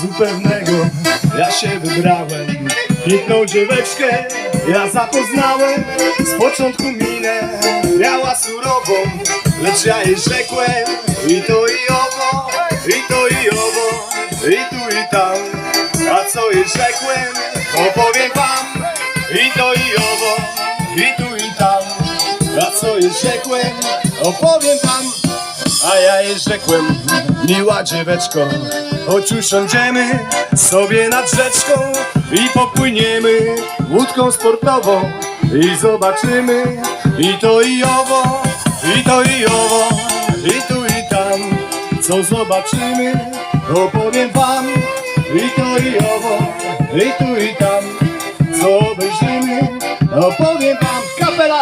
razu pewnego. Ja się wybrałem Piękną dzieweczkę ja zapoznałem. Z początku minę miała surową Lecz ja jej rzekłem i to i owo I to i owo, i tu i tam. A co jej rzekłem, opowiem wam. I to i owo, i tu i tam. A co jej rzekłem, opowiem wam a ja jej rzekłem, miła dzieweczko Choć usiądziemy sobie nad rzeczką I popłyniemy łódką sportową I zobaczymy i to i owo I to i owo I tu i tam. Co zobaczymy opowiem wam I to i owo I tu i tam. Co obejrzymy opowiem wam Kapela!